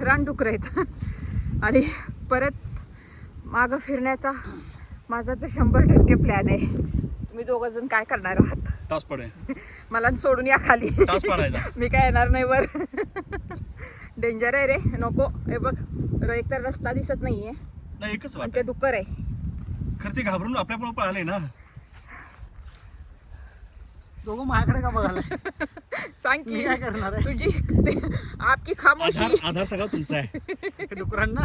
रानडुकर आहेत. आणि परत मागं फिरण्याचा माझा तर शंभर टक्के प्लॅन आहे. तुम्ही दोघं जण काय करणार आहात? टॉस पडे मला सोडून या खाली. टॉस मी काय येणार नाही वर. डेंजर आहे रे. नको. हे बघ र- एक तर रस्ता दिसत नाहीये. नाही एकच आणि वाट ते डुक्कर आहे. खरं ते घाबरून आपल्या पण पळाले ना. दोघं माझ्याकडे का बघायला? सांग मी की काय करणार आहे? तुझी ते- आपकी खामोशी. आधार आधार सगळा तुमचा आहे. डुकरांना?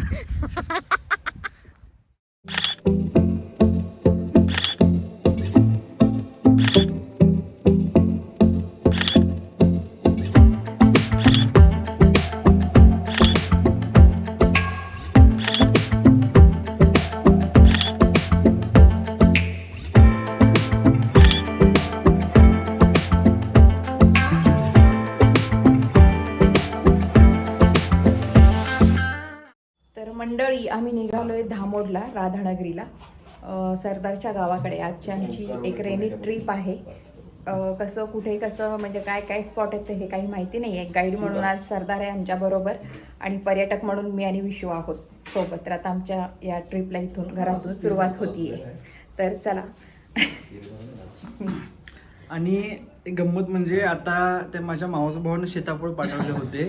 मंडळी आम्ही निघालोय धामोडला राधानगरीला. सरदारच्या गावाकडे. आजची आमची एक रेनी ट्रिप आहे. कसं कुठे कसं म्हणजे काय काय स्पॉट आहेत हे काही माहिती नाही आहे गाईड म्हणून आज सरदार आहे आमच्याबरोबर आणि पर्यटक म्हणून मी आणि विशू आहोत सोबत. तर आता आमच्या या ट्रिपला इथून घरातून सुरुवात होतीये. तर चला. आणि एक गंमत म्हणजे आता ते माझ्या मावसा भावानं सीताफळ पाठवले होते.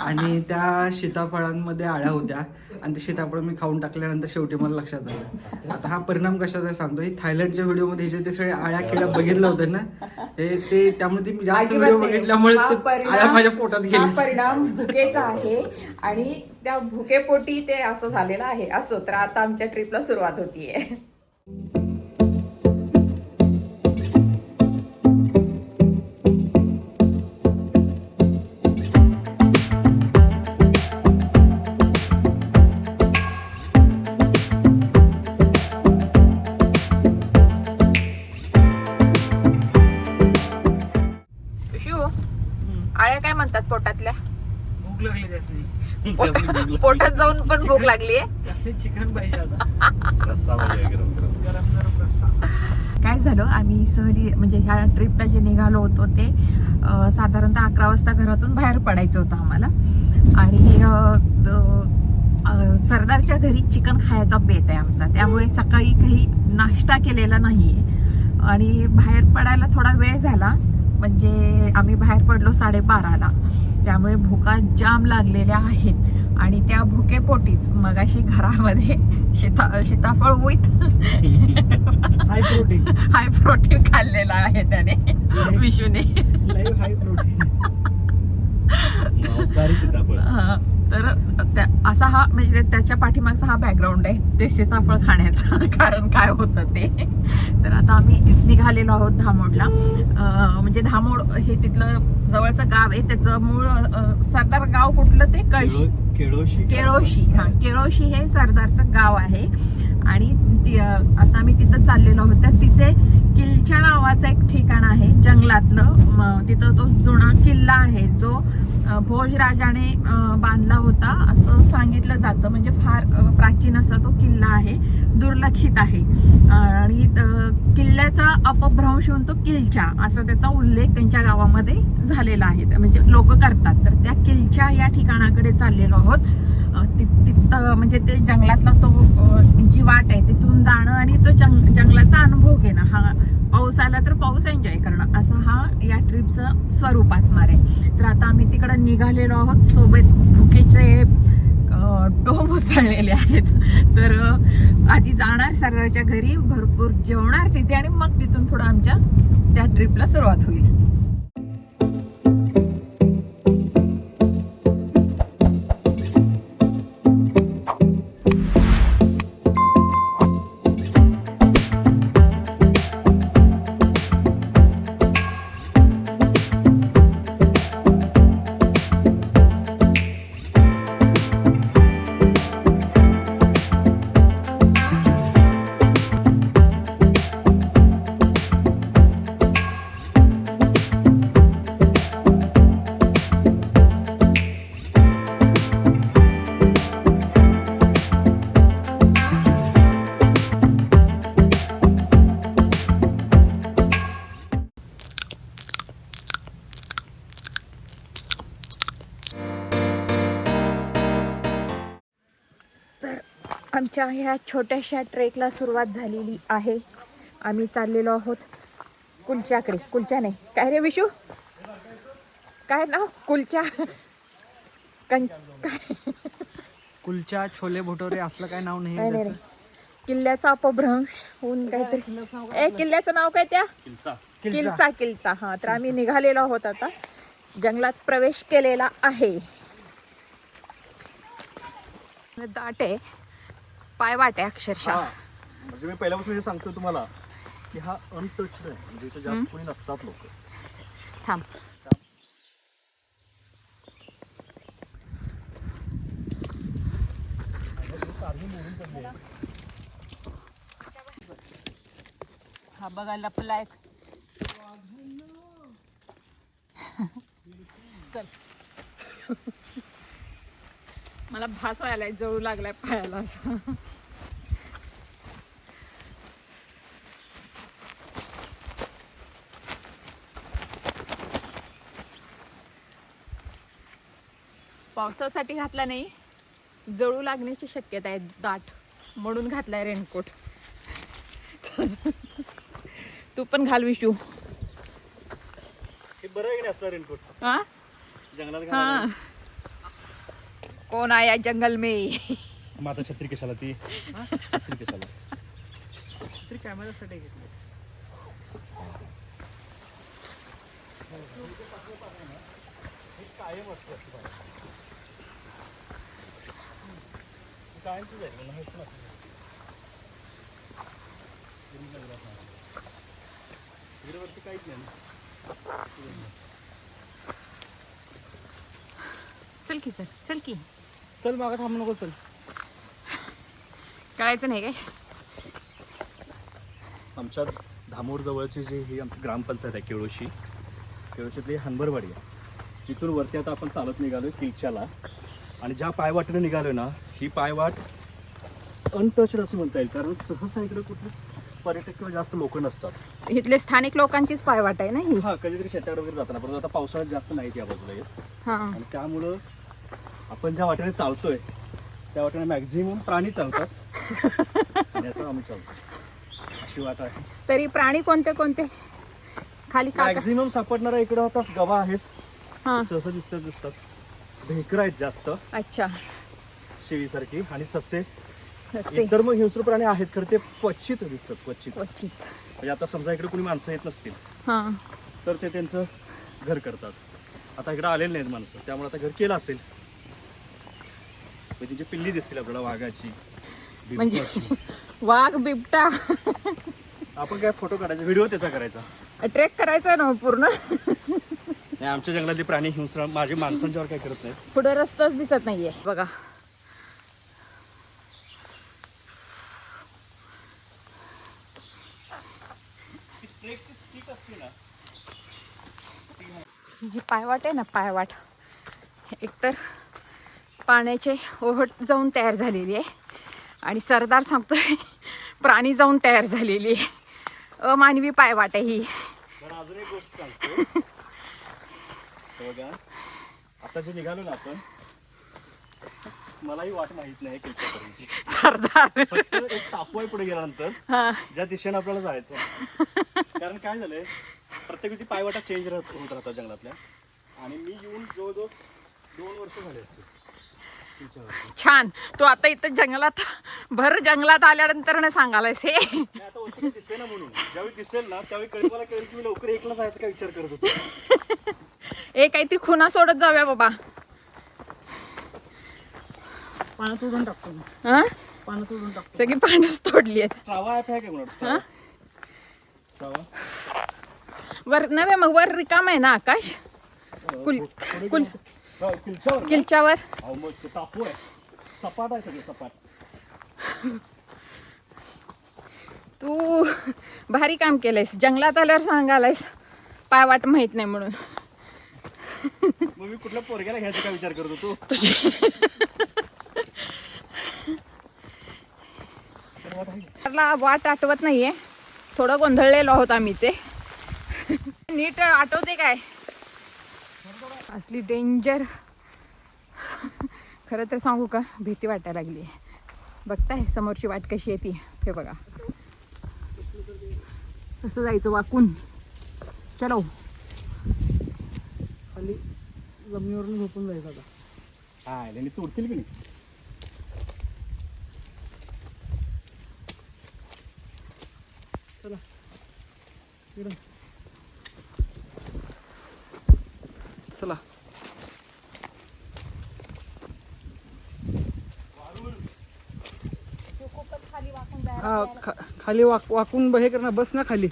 आणि त्या सीताफळांमध्ये आळ्या होत्या. आणि ते सीताफळ मी खाऊन टाकल्यानंतर शेवटी मला लक्षात आलं. आता हा परिणाम कशाचा आहे सांगतो? ही थायलंडच्या व्हिडिओमध्ये हे जे ते सगळे आळ्या किड्या बघितलं होतं ना हे ते त्यामुळे ते मी जास्त व्हिडिओ. बघितल्यामुळे आळ्या माझ्या पोटात गेल्या परिणाम भुकेचा आहे. आणि त्या भुकेपोटी ते असं झालेलं आहे. असो तर आता आमच्या ट्रिपला सुरुवात होतीये. भूक लागली चिकन पाहिजे आता. रस्सा गरम गरम. गरम गरम रस्सा काय झालं? आम्ही सहली म्हणजे ह्या ट्रिपला जे निघालो होतो ते साधारणतः अकरा वाजता घरातून बाहेर पडायचं होतं आम्हाला. आणि सरदारच्या घरी चिकन खायचा बेत आहे आमचा. त्यामुळे सकाळी काही नाश्ता केलेला नाही आहे आणि बाहेर पडायला थोडा वेळ झाला. म्हणजे आम्ही बाहेर पडलो साडेबाराला. त्यामुळे भुका जाम लागलेल्या आहेत. आणि त्या भुकेपोटीच मगाशी घरामध्ये सीता सीताफळ with high protein high protein खाल्लेला आहे त्याने विशूने. लाईव्ह हाय प्रोटीन मांसाहारी सीताफळ हा, तर त्या असा हा म्हणजे त्याच्या पाठीमागचा हा बॅकग्राऊंड आहे ते सीताफळ खाण्याचं कारण काय होतं ते. तर आता आम्ही निघालेलो आहोत धामोडला. म्हणजे धामोड हे तिथलं जवळचं गाव आहे त्याचं मूळ सरदार गाव कुठलं ते? कळशी. केळो- केळोशी केळोशी हा केळोशी हे सरदारचं गाव आहे. आणि ती- आता मी तिथं चाललेलो आहोत. तिथे किलच्या नावाचं एक ठिकाण आहे जंगलातलं. तिथं तो जुना किल्ला आहे जो भोज राजाने बांधला होता. असं सांगितलं जातं. म्हणजे फार प्राचीन असा तो किल्ला आहे. दुर्लक्षित आहे. आणि किल्ल्याचा अपभ्रंश होऊन तो किलच्या असा त्याचा उल्लेख त्यांच्या गावामध्ये झालेला आहे. म्हणजे लोक करतात. तर त्या किलच्या या ठिकाणाकडे चाललेलो आहोत. ति- तिथं म्हणजे ते जंगलातला तो जी वाट आहे तिथून जाणं आणि तो जंग जंगलाचा अनुभव घेणं. हा पाऊस आला तर पाऊस एन्जॉय करणं. असं हा या ट्रिपचं स्वरूप असणार आहे. तर आता आम्ही तिकडं निघालेलो आहोत. सोबत भुकेचे अं, डोंब आहेत. तर आधी जाणार सरदारच्या घरी भरपूर जेवणार तिथे आणि मग तिथून पुढं आमच्या त्या ट्रिपला सुरुवात होईल. आमच्या ह्या छोट्याशा ट्रेकला सुरुवात झालेली आहे. आम्ही चाललेलो आहोत कुलच्याकडे. कुलच्या नाही. काय रे विशू? काय नाव? कुलच्या? कं काय? कुलचा छोले भटोरे असलं काय नाव नाही. किल्ल्याचा अपभ्रंश होऊन काहीतरी. ए किल्ल्याचं नाव काय त्या? किल्चा. किल्सा किल्सा हा तर आम्ही निघालेलो आहोत आता. जंगलात प्रवेश केलेला आहे. दाट आहे. पाय वाटे अक्षरशः. हा. म्हणजे मी पहिल्यापासून हे सांगतो तुम्हाला की हा अनटच्ड आहे म्हणजे इथे जास्त कोणी नसतात लोक. थांब. हा बघा लपलाय चल. मला भास व्हायला जळू लागलाय पायाला असं. पावसासाठी घातला नाही जळू लागण्याची शक्यता आहे दाट. म्हणून घातलाय रेनकोट. तू पण घाल विशू. हे रेनकोट? हा. हा. कौन आया जंगल में? मग आता छत्री कशाला ती? छत्री कशाला? तरी कॅमेरासाठी घेतलं. कायम असतं असं पाहिजे. आहे मला माहीत काहीच नाही ना. चल की चल. चल की. चल मागं थांबू नको चल. कळायचं नाही काय? आमच्या धामोर जवळची जी ही आमची ग्रामपंचायत आहे केळोशी केळोशीतली हनबरवाडी आहे. जिथून वरती आता आपण चालत निघालोय किल्च्याला. आणि ज्या पायवाटेने निघालोय ना ही पायवाट अनटच्ड असं म्हणता येईल कारण सहसा इकडे कुठले पर्यटक किंवा जास्त लोक नसतात. इथले स्थानिक लोकांचीच पायवाट आहे ना ही? हा कधीतरी शेताकडे वगैरे जाताना परंतु आता पावसाळ्यात जास्त नाहीत या बाजूला येत. हा. आणि त्यामुळं आपण ज्या वाटेने चालतोय त्या वाटेने मॅक्झिमम प्राणी चालतात. आणि आता आम्ही चालतो अशी वाट आहे. तरी प्राणी कोणते कोणते? खाली मॅक्झिमम सापडणारा इकडं आता गवा आहेच. हा. सहसा दिसतात दिसतात भेकर आहेत जास्त. अच्छा. शेळीसारखी आणि ससे. ससे. इतर मग हिंस्र प्राणी आहेत खरं ते क्वचित दिसतात क्वचित. क्वचित. म्हणजे आता समजा इकडे कोणी माणसं येत नसतील हा. तर ते त्यांचं घर करतात. आता इकडे आलेले नाहीत माणसं त्यामुळे आता घर केलं असेल. मग त्यांची पिल्ली दिसतील आपल्याला वाघाची म्हणजे बिबट्याची. वाघ बिबटा. आपण काय फोटो काढायचा व्हिडिओ त्याचा करायचा. ट्रेक करायचा ना पूर्ण? नाही आमच्या जंगलातले प्राणी हिंस्र माझे माणसांच्यावर काय करत नाही पुढे रस्ताच दिसत नाहीये. बघा. जी पायवाट आहे ना पायवाट एकतर पाण्याचे ओहट जाऊन तयार झालेली आहे. आणि सरदार सांगतोय प्राणी जाऊन तयार झालेली आहे. अमानवी पायवाट आहे ही. बरं अजून एक गोष्ट सांगतो हे बघा. आता जे निघालो ना आपण मलाही वाट माहीत नाही किल्च्यापर्यंतची सरदार फक्त एक टापू आहे पुढे गेल्यानंतर हा. ज्या दिशेने आपल्याला जायचं कारण काय झालंय प्रत्येक वेळी पायवाटा चेंज राहत होत राहतात जंगलातल्या. आणि मी येऊन जवळजवळ दोन वर्ष झाले असतील. किल्च्यावरती. छान. तू आता इथं जंगलात भर जंगलात आल्यानंतर ना सांगायलायस हे. म्हणून. ज्यावेळी दिसेल ना त्यावेळी कळेल मला कळेल की मी लवकर एकला जायचं काय विचार करत होतो. ए काहीतरी खुना सोडत जाऊया बाबा. पाण्यात उडून टाकतो हा पाण्यात उडून टाकतो. सगळी पाण्याच तोडली आहेत. ॲप आहे का वर नव्हे मग वर रिकाम आहे ना आकाश? कुल कुल हो, किल्च्यावर ना? किलच्यावर. ते सपाट आहे सगळं सपाट. तू भारी काम केलंयस. जंगलात आल्यावर सांगायलायस. पायवाट माहीत नाही म्हणून. मग मी कुठल्या पोरग्याला घ्यायचा काय विचार करत होतो मला वाट आठवत नाहीये. थोडं गोंधळलेलो आहोत आम्ही ते. नीट आठवते काय? असली डेंजर खरं तर सांगू का? भीती वाटायला लागली. बघताय समोरची वाट कशी आहे ती. हे बघा. कसं जायचं वाकून? चलो. खाली जमिनीवरून झोपून जायचं आता. हा यांनी तोडतील की नाही? चला. इकडं. चला. हा खा- खाली वाक वाकून हे कर ना बस ना खाली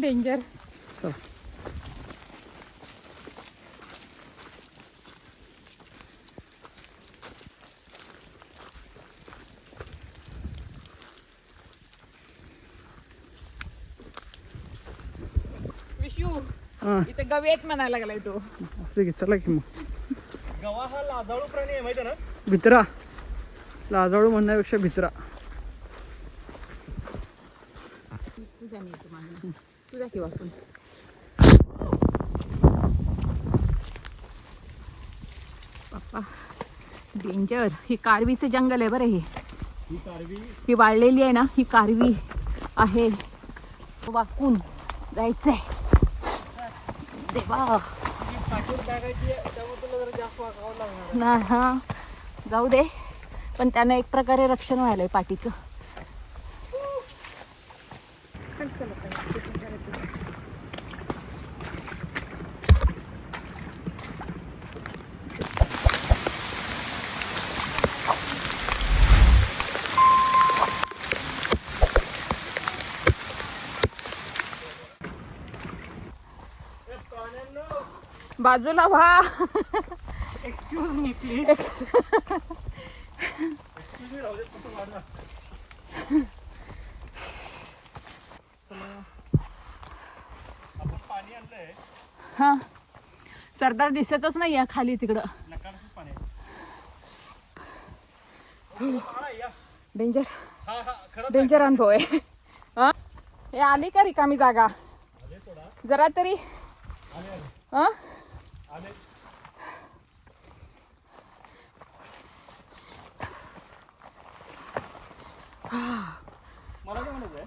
डेंजर चला विशू हा इथे गवेत म्हणायला लागलाय तो. असं घे चला की मग. गवा हा लाजाळू प्राणी आहे माहिती आहे ना? भित्रा. लाजाळू म्हणण्यापेक्षा भित्रा. मागे. वाकून. पप्पा डेंजर ही कारवीचं जंगल आहे बरं हे. ही कारवी? ही वाळलेली आहे ना ही कारवी आहे. वाकून जायचंय. देवा. ना हा. जाऊ दे. पण त्यानं एक प्रकारे रक्षण व्हायलंय पाठीचं. बाजूला व्हा. एक्सक्यूज मी प्लीज हा. सरदार दिसतच नाही खाली तिकडं. या. डेंजर डेंजर अनुभव आहे हा? आली का रिकामी जागा? जरा तरी. हा? मला काय म्हणायचं आहे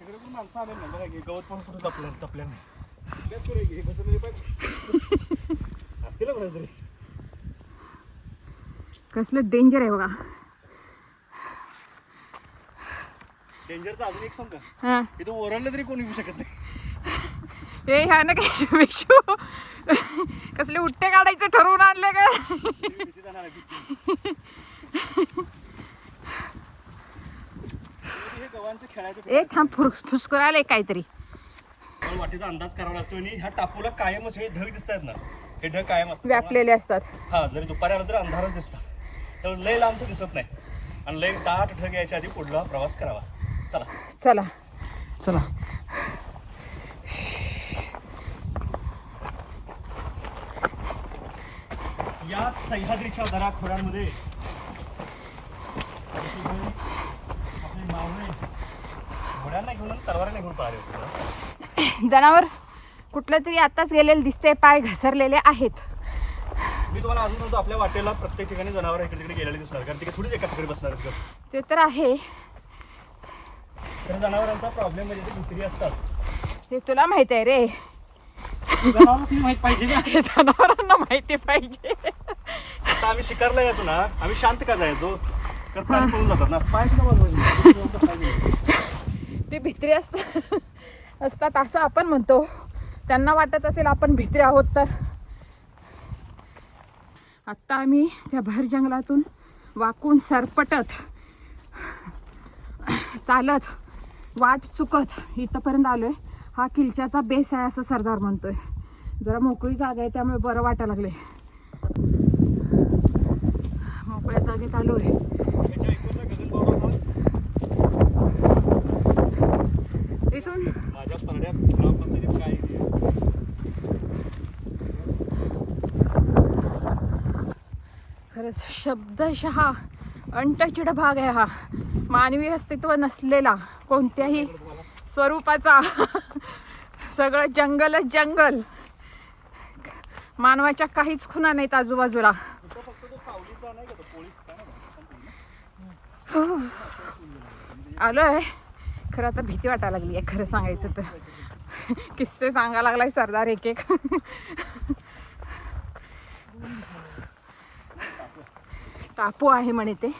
तिकडे पण माणसं आले ना बघा की गवत पण कुठं तपल्या नाही. की, कसं म्हणजे असतील तरी. कसलं डेंजर आहे बघा. डेंजरचं अजून एक सांग का? इथं ओरडलं तरी कोणी येऊ शकत नाही. हे ह्या ना काय विशू? कसले उट्टे काढायचे ठरवून आणले काय भीती जाणार आहे भीती हे गव्हांचं खेळायचं ए थांब फुस फुसकराले काहीतरी. पण वाटेचा अंदाज करावा लागतो आणि ह्या टापूला कायमच हे ढग दिसत आहेत ना. हे ढग कायम असतात. व्यापलेले असतात. हा जरी दुपारी आलं तर अंधारच दिसतात. तर लय लांबचं दिसत नाही. आणि लय दाट ढग यायच्या आधी पुढला प्रवास करावा. चला. चला. चला. या सह्याद्रीच्या दराखोऱ्यांमध्ये आपले मावळे घोड्यांना घेऊन आणि तलवारांना घेऊन पळाले होते जनावर कुठलं तरी आताच गेलेलं दिसते पाय घसरलेले आहेत. मी तुम्हाला अजून म्हणतो आपल्या वाटेला प्रत्येक ठिकाणी जनावर इकडे तिकडे गेलेले दिसणार कारण तिकडे थोडीच एका ठिकाणी बसणार. ते तर आहे. तर जनावरांचा प्रॉब्लेम म्हणजे ते कुत्री असतात. ते तुला माहीत आहे रे. जनावरांना माहीत पाहिजे ना. जनावरांना माहिती पाहिजे. आता आम्ही शिकारला यायचो ना आम्ही शांत का जायचो? तर प्राणी पळून जातात ना. पाय सुद्धा वाजवायचे. पाय नाही. ते भित्री असतात असतात असं आपण म्हणतो. त्यांना वाटत असेल आपण भित्री आहोत तर. आत्ता आम्ही त्या भर जंगलातून वाकून सरपटत चालत वाट चुकत इथंपर्यंत आलोय. हा किल्च्याचा बेस आहे असं सरदार म्हणतोय. जरा मोकळी जागा आहे त्यामुळे बरं वाटायला लागले मोकळ्या जागेत आलोय. याच्या इकडचा गगनबावडा हा इथून आहे? खरंच शब्दशः अनटचड भाग आहे हा. मानवी अस्तित्व नसलेला कोणत्याही स्वरूपाचा. सगळं जंगलच जंगल. मानवाच्या काहीच खुणा नाहीत आजूबाजूला. हो. आलोय. खरं आता भीती वाटायला लागली आहे खरं सांगायचं तर. किस्से सांगायला लागलाय सरदार एक एक टापू आहे म्हणे ते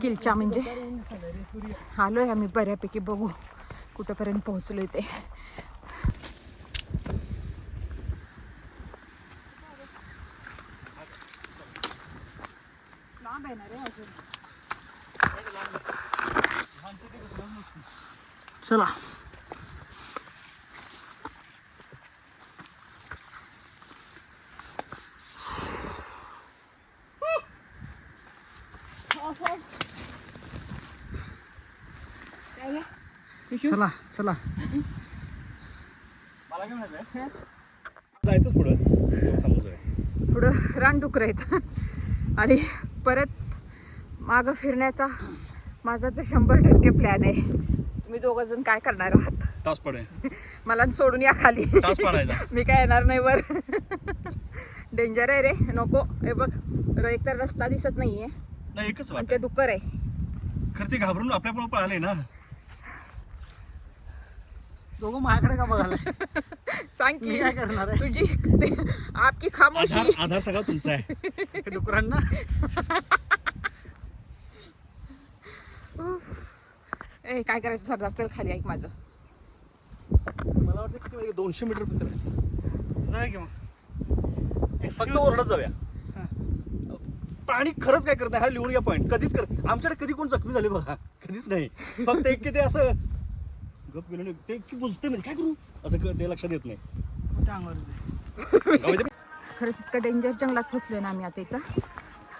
किलच्या म्हणजे. आलोय आम्ही बऱ्यापैकी बघू कुठंपर्यंत पोहोचलोय ते. लांब आहे ना रे अजून. चला. चला चला. मला काय म्हणायचंय जायचंच पुढं पुढं रानडुकर आहेत. आणि परत मागं फिरण्याचा माझा तर शंभर टक्के प्लॅन आहे. तुम्ही दोघं जण काय करणार आहात? टास मला सोडून या खाली. टास पाडायचा मी काय येणार नाही वर. डेंजर आहे रे. नको. हे बघ र- एकतर रस्ता दिसत नाहीये. नाही एकच वाट ते डुक्कर आहे. खरं ते घाबरून आपल्या पळाले ना. दोघं माझ्याकडे का बघायला? सांग मी की काय करणार आहे? तुझी ते- आपकी खामोशी. आधार सगळा तुमचा आहे. डुकरांना. ए काय करायचं सरदार? चल खाली ऐक माझं. मला वाटतं किती माहिती दोनशे मीटर पत्र आहे जाऊया की मग. फक्त ओरडत जाऊया. प्राणी खरंच काय करत नाही? हा लिहून घ्या पॉईंट कधीच कर आमच्याकडे कधी कोण जखमी झाले बघा? कधीच नाही. फक्त एक की ते असं गप गेलो नाही. ते की बुजते म्हणजे काय करू? असं क- ते लक्षात येत नाही. खरंच इतकं डेंजर जंगलात फसलोय ना आम्ही आता इथं.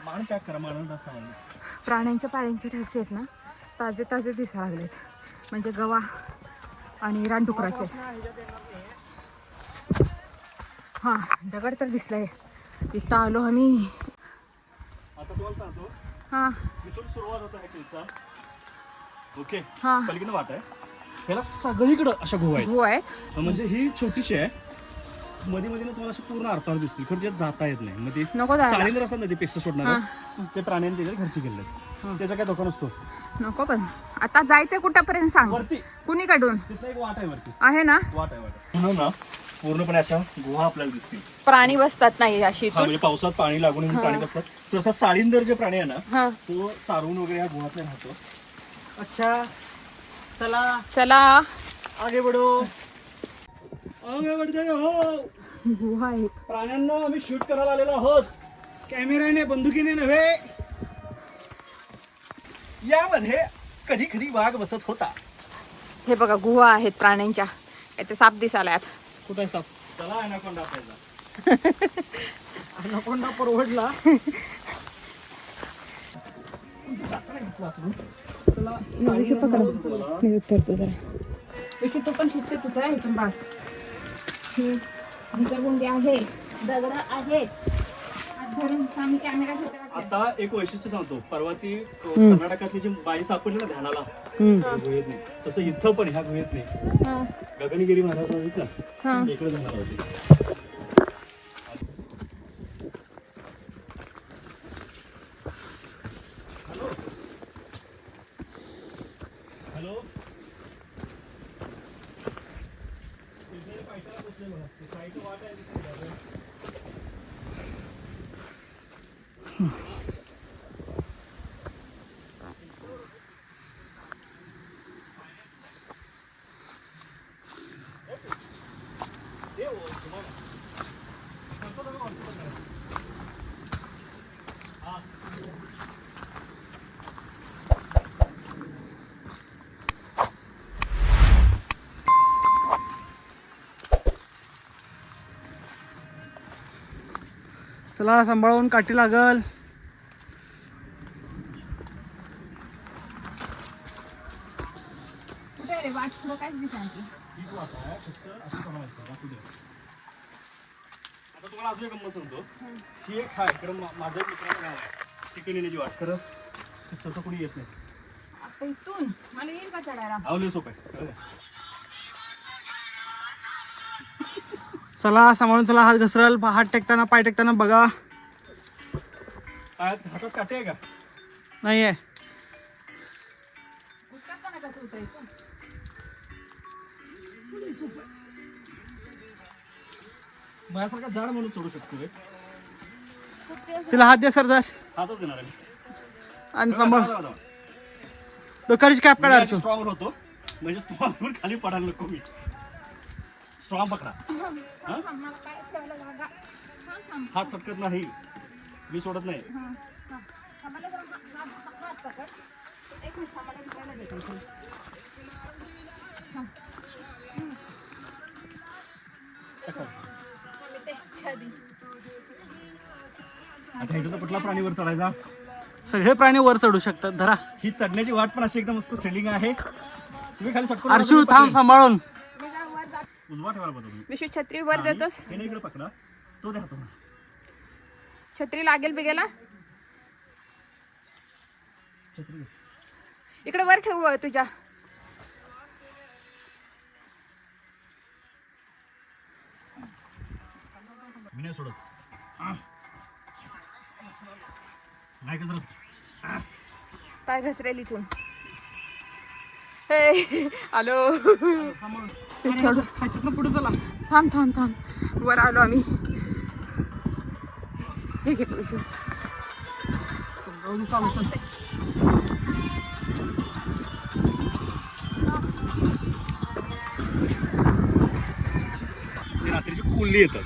मान पॅक करा मान प्राण्यांच्या पायांचे ठसे आहेत ना ताजे ताजे दिसायला लागलेत. म्हणजे गवा आणि रानडुकराचे. हां दगड तर दिसलंय. इथं आलो आम्ही. आता तुम्हाला सांगतो. हां. इथून सुरुवात होता ओके. हां. पलीकडे वाट आहे. ह्याला सगळीकडं अशा गुहा आहेत. हो आहेत. म्हणजे ही छोटीशी आहे. मध्ये मध्ये ना तुम्हाला अशी पूर्ण आरपार दिसतील. खरं त्यात जाता येत नाही. मध्ये नको जायला. साळींद्र असतात ना ते पेस्ट सोडणार ते प्राण्यांनी त्याच्यात घरटी गेले त्याचा काय धोका नसतो. नको पण. आता जायचं कुठंपर्यंत सांग? वरती. कुणीकडून? तिथं एक वाट आहे वरती. आहे ना? वाट आहे वाट आहे. म्हणून ना पूर्णपणे अशा गुहा आपल्याला दिसतील. प्राणी बसतात नाही अशी हा म्हणजे पावसात पाणी लागून प्राणी बसतात. सहसा साळींदर जे प्राणी आहे ना हां. तो सारवून वगैरे ह्या गुहातला राहतो. अच्छा चला. चला. आगे बढो. आगे बढ़ते. गुहा आहेत प्राण्यांना आम्ही शूट करायला आलेलो आहोत. कॅमेराने बंदुकीने नव्हे. यामध्ये कधी कधी वाघ बसत होता. हे बघा गुहा आहेत प्राण्यांच्या. इथे साप दिसायला कुठे आहे साप? चला अनाकोंडा आपल्याला अनकोंडा परवडला. मी उतरतो जरा तो पण तुझा इथून बाळ ही आहे दगड आता एक वैशिष्ट्य सांगतो. परवा ती कर्नाटकातली जी बाई सापडली ना ध्यानाला गुहेत नाही. तसं इथं पण ह्या गुहेत नाही. हा. गगनगिरी महाराज होते हा. ना इकडे जाणार होती. चला सांभाळून काठी लागल. आता तुम्हाला अजून एक गंमत सांगतो. ही एक हा इकडं मा- माझं एक मित्राचं गाव आहे. तिकडे येण्याची वाट. करत की सहसा कोणी येत नाही. आता इथून. मला येईल का चढायला? आवले सोपं आहे? चला सांभाळून चला हात घसरल हात टेकताना पाय टेकताना बघा. पायात हातात काटे आहे का? नाहीये. माझ्यासारखा म्हणून चढू शकतो रे. दिवस तिला हात द्या सरदार हातच देणार आहे आणि सांभाळ. डोक्याची कॅप काढा स्ट्रॉंग होतो. म्हणजे तुम्हाला खाली पडायला नको मी. स्ट्रॉंग पकडा. हा? हात सटकत नाही. मी सोडत नाही. आता ह्याच्यात कुठला प्राणीवर चढायचा? सगळे प्राणी वर चढू शकतात. धरा. ही चढण्याची वाट पण अशी एकदम मस्त थ्रिलिंग आहे. तुम्ही खाली सटकून अर्शू थांब. सांभाळून. उजवा ठेवायला पाहिजे. विशू छत्री वर देतोस. नाही इकडे पकडा तो द्या तुम्ही छत्री लागेल बिगेला? छत्री घे. इकडे वर ठेवू अ, तुझ्या. मी नाही सोडत. आह. नाही पाय घसरेल इथून. हे, आलो. पुढे चला. थांब थांब थांब. वर आलो आम्ही. हे घे ते रात्रीची कोल्ली येतात.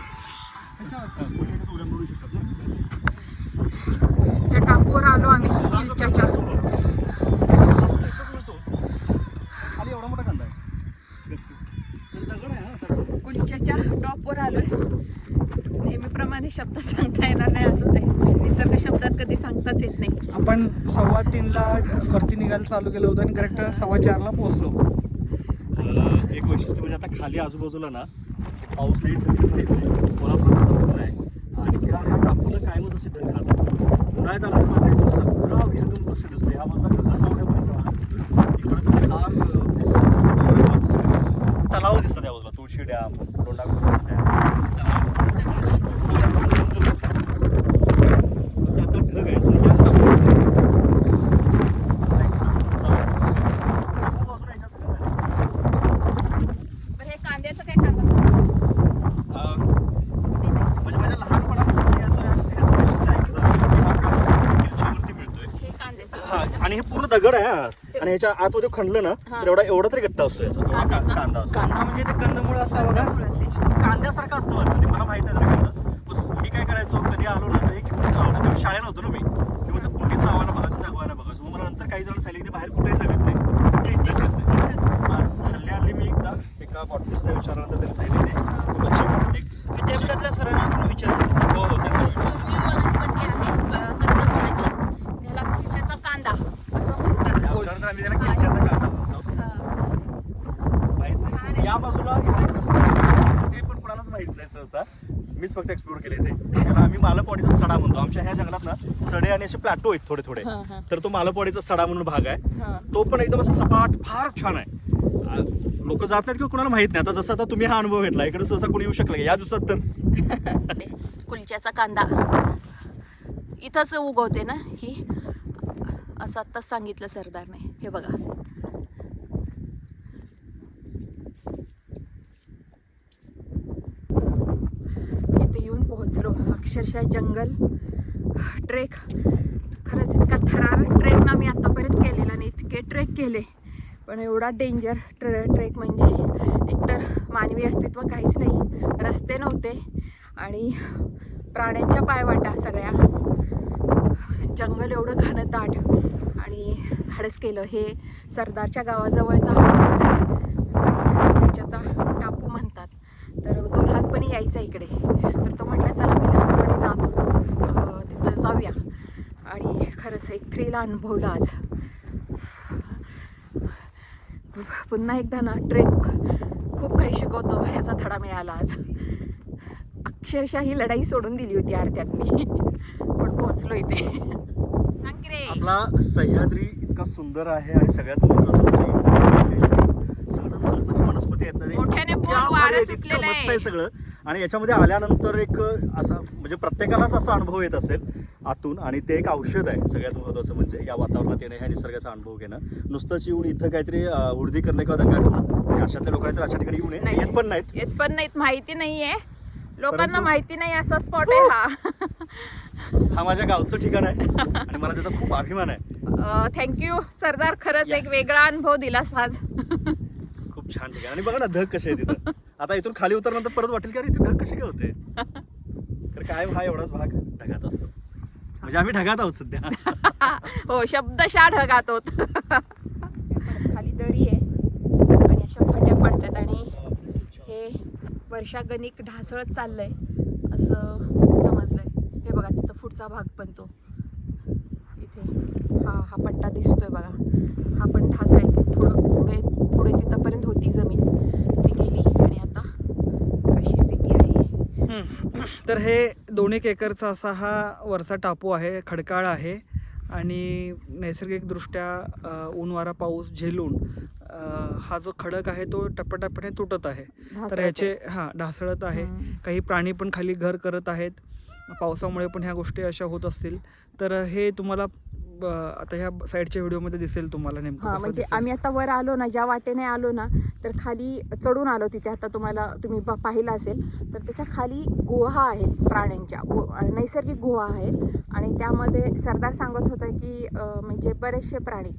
या टापूवर आलो आम्ही किलच्याच्या खाली एवढा मोठा कांदा आहे पण दगड आहे हा, दगड. कुलच्याच्या टॉपवर आलोय. नेहमीप्रमाणे शब्द सांगता येणार नाही असंच आहे. निसर्ग शब्दात कधी सांगताच येत नाही. आपण सव्वा तीनला वरती निघायला चालू केलं होतं आणि करेक्ट सव्वा चारला पोहोचलो. एक वैशिष्ट्य म्हणजे आता खाली आजूबाजूला ना पाऊस नाही थंडी काहीच नाही कोल्हापूर आहे. आणि त्या हा टापूला कायमच असे ढग उन्हाळ्यात आला तर मात्र इथून सगळं विहंगम दृश्य दिसतं ह्या बाजूला गंगावड्यापर्यंत वाहत दिसतं इकडं तर फार दिसतं. तलाव दिसतं त्या बाजूला तुळशी डॅम ढग आहेत आणि हे म्हणजे हा हे हा, हे पूर्ण दगड आहे हा. आणि ह्याच्या आतमध्ये खणलं ना हा. तर एवढा एवढा तरी गट्टा असतो याचा? कांदा असतो. कांदा म्हणजे ते कंदमुळ असा बघा. कांद्यासारखं असतं मात्र ते मला माहीत आहे कांदा मग मी काय करायचो कधी आलो ना तर एक तेव्हा शाळेला होतो ना मी. मी म्हणतो कुंडीत लावायला बघायचं जगवायला बघायचं मग मला नंतर काही जण सांगितले बाहेर कुठेही जगत नाही. हल्ली हल्ली मी एकदा एका बॉटलिस्टला विचारल्यानंतर त्यांनी सांगितले बच्चे पाटील विद्यापीठातल्या सरांना पण विचारलं हो हो त्यांना विचारलं. दुर्मिळ वनस्पती आहे अ, कंदमुळाची याला कुलच्याचा कांदा असं म्हणतात विचारल्यानंतर आम्ही त्याला किलच्याचा कांदा म्हणतो माहीत नाही या बाजूला इथे एक रस्ता आहे. ते पण कोणालाच सहसा मीच फक्त एक्सप्लोर केले ते. त्याला आम्ही मालपवाडीचा सडा म्हणतो. आमच्या ह्या जंगलात ना सडे आणि असे प्लॅटो आहेत थोडे थोडे हा, हा. तर तो मालपवाडीचा सडा म्हणून भाग आहे. तो पण एकदम असं सपाट फार छान आहे. लोक जात नाहीत किंवा कोणाला माहीत नाही. आता जसं आता तुम्ही हा अनुभव घेतला इकडे सहसा कोणी येऊ शकलं का? या दिवसात तर. कुलच्याचा कांदा. इथंच उगवते ना ही? असं आत्ताच सांगितलं सरदारने. हे बघा इथे येऊन पोहोचलो अक्षरशः जंगल ट्रेक. खरंच इतका थरार ट्रेक ना मी आत्तापर्यंत केलेला नाही. इतके ट्रेक केले. पण एवढा डेंजर ट्रे ट्रेक म्हणजे एकतर मानवी अस्तित्व काहीच नाही. रस्ते नव्हते आणि प्राण्यांच्या पायवाटा सगळ्या. जंगल एवढं घनदाट आणि धाडस केलं. हे सरदारच्या गावाजवळचा टापू म्हणतात. तर तो लहानपणी यायचा इकडे. तर तो म्हटलं चला मी लहानपणी जात होतो अं, तिथं जाऊया खरंच एक थ्रिल अनुभवलं आज. पुन्हा एकदा ना ट्रेक खूप काही शिकवतो ह्याचा धडा मिळाला आज. अक्षरशः ही लढाई सोडून दिली होती अर्ध्यात मी. पण पोहोचलो इथे. आपला सह्याद्री इतका सुंदर आहे आणि सगळ्यात महत्वाचं म्हणजे साधन संपत्ती वनस्पती इतकं मस्त. आहे सगळं. आणि याच्यामध्ये आल्यानंतर एक असा म्हणजे प्रत्येकालाच असा अनुभव येत असेल. आतून आणि ते एक औषध आहे सगळ्यात महत्वाचं म्हणजे या वातावरणात येणं ह्या निसर्गाचा अनुभव घेणं. नुसतंच येऊन इथं काहीतरी उर्दी करणं किंवा दंगा करणं. हे अशातल्या लोकांनी तर अशा ठिकाणी येऊ नये. नाही. येत पण नाहीत. येत पण नाहीत. माहिती नाहीये. लोकांना परंतु- माहिती नाही असा स्पॉट आहे हा. हा माझ्या गावचं ठिकाण आहे. आणि मला त्याचा खूप अभिमान आहे. Thank you Sardar. खरंच एक. वेगळा अनुभव दिलास आज. खूप छान ठिकाण. आणि बघा ना ढग कसे आहे तिथं आता इथून खाली उतरल्यानंतर परत वाटेल की अरे इथे ढग कसे काय होते? तर काय हा एवढाच भाग ढगात असतो. म्हणजे आम्ही ढगात आहोत सध्या. हो शब्दशा ढगात होत. खाली दरी आहे आणि अशा फट्या पडतात आणि हे वर्षागणिक ढासळत चाललंय असं समजलंय. हे बघा तिथं पुढचा भाग पण तो. इथे हा हा पट्टा दिसतोय बघा. हा पण ढास आहे. थोडं पुढे पुढे तिथंपर्यंत होती जमीन. ती गेली आणि आता तर हे दोन एक एकरचा असा हा वरचा टापू आहे खडकाळ आहे आणि नैसर्गिकदृष्ट्या ऊन वारा पाऊस झेलून हा जो खडक आहे तो टप्प्याटप्प्याने तुटत आहे. तर. ह्याचे हां ढासळत आहे. काही प्राणी पण खाली घर करत आहेत. पावसामुळे पण ह्या गोष्टी अशा होत असतील. तर हे तुम्हाला आता ह्या साईडच्या व्हिडिओमध्ये दिसेल तुम्हाला नेमकं म्हणजे. आम्ही आता वर आलो ना ज्या वाटेने आलो ना तर खाली चढून आलो तिथे. आता तुम्हाला तुम्ही पाहिलं असेल तर त्याच्याखाली गुहा आहेत प्राण्यांच्या. नैसर्गिक गुहा आहेत. आणि त्यामध्ये सरदार सांगत होता की म्हणजे बरेचसे प्राणी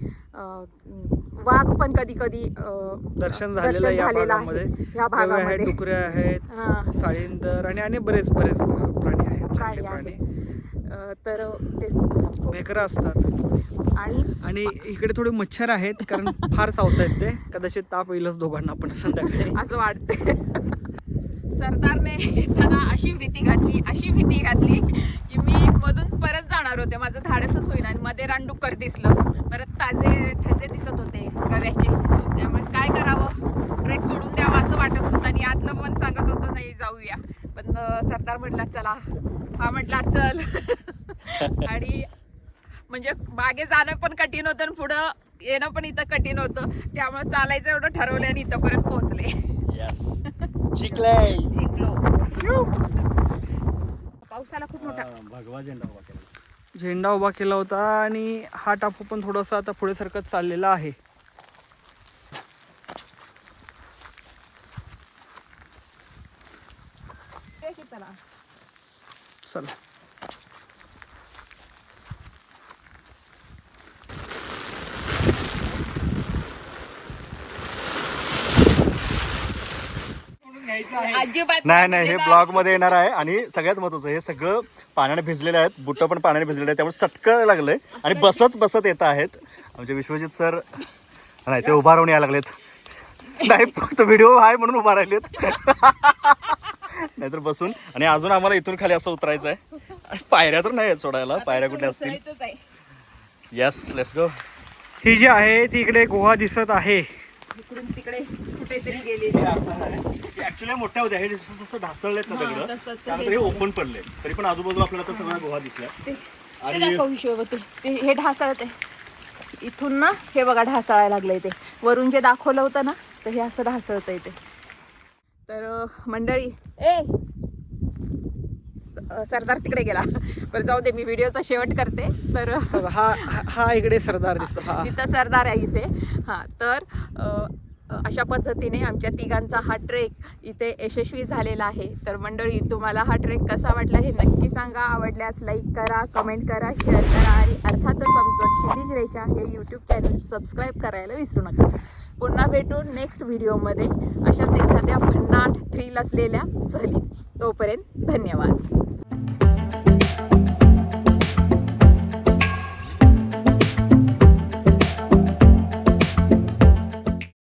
वाघ पण कधी कधी दर्शन झालेलं आहे या भागामध्ये. आहेत भागामध्ये. डुकऱ्या आहेत हा. साळींदर आणि बरेच बरेच प्राणी आहेत. प्राणी चांगले प्राणी आहेत अं, तर ते भेकरं असतात. आणि आणि इकडे थोडे मच्छर आहेत कारण फार चावत आहेत ते. कदाचित ताप येईलच दोघांना पण संध्याकाळी. असं वाटतंय. सरदारने येताना अशी भीती घातली अशी भीती घातली की मी मधून परत जाणार होते. माझं धाडसच होईल आणि मध्ये रानडुक्कर दिसलं. परत ताजे ठसे दिसत होते गव्याचे. त्यामुळे काय करावं? ट्रेक सोडून द्यावं असं वाटत होतं आणि आतलं मन सांगत होतं नाही जाऊया. पण सरदार म्हटला चला. हा म्हटला चल. आणि म्हणजे मागे जाणं पण कठीण होतं आणि पुढं येणं पण इथं कठीण होतं. त्यामुळे चालायचं एवढं ठरवलं आणि इथंपर्यंत पोहोचले. येस चिकलाय जिंकलो. पावसाला खूप मोठा भगवा झेंडा उभा केला. झेंडा उभा केला होता आणि हा टापू पण थोडासा आता पुढे सरकत चाललेला आहे चला चला अजिबात नाही नाही हे. ब्लॉगमध्ये येणार आहे आणि सगळ्यात महत्वाचं हे सगळं पाण्याने भिजलेले आहेत बुट्ट पण पाण्याने भिजलेले आहेत त्यामुळे चटकं लागलंय आणि बसत बसत येत आहेत. आमचे विश्वजित सर नाही ते उभा राहून यायला लागलेत. नाही फक्त व्हिडिओ आहे म्हणून उभा राहिलेत. नाहीतर बसून आणि अजून आम्हाला इथून खाली असं उतरायचं आहे. आणि पायऱ्या तर नाही आहेत सोडायला पायऱ्या कुठल्या असतील? आहे. येस लेट्स गो ही जी आहे ती इकडे गुहा दिसत आहे. इकडून तिकडे कुठेतरी गेलेली. ऍक्च्युली मोठ्या होत्या हे जसं ढासळलेत ना हा, दगड. तसं ते त्यानंतर हे ओपन पडले तरी पण आजूबाजूला आपल्याला तर सगळ्या गुहा दिसल्या. ते ते आणि दाखव हिशोब ते. ते हे ढासळते इथून ना हे बघा ढासळायला लागलंय ते. वरून जे दाखवलं होतं ना तर हे असं ढासळतंय ते. तर अं, मंडळी ए! सरदार तिकडे गेला. बरं जाऊ दे मी व्हिडिओचा शेवट करते. तर हा हा- इकडे सरदार दिसतो हा. तिथं सरदार आहे इथे. हां तर अशा पद्धतीने आमच्या तिघांचा हा ट्रेक इथे यशस्वी झालेला आहे. तर मंडळी तुम्हाला हा ट्रेक कसा वाटला हे नक्की सांगा. आवडल्यास लाईक करा कमेंट करा शेअर करा. आणि अर्थातच आमचं क्षितिज रेषा हे यूट्यूब चॅनल सबस्क्राईब करायला विसरू नका. पुन्हा भेटू नेक्स्ट व्हिडिओमध्ये अशाच एखाद्या भन्नाट थ्रील असलेल्या सहली तोपर्यंत धन्यवाद.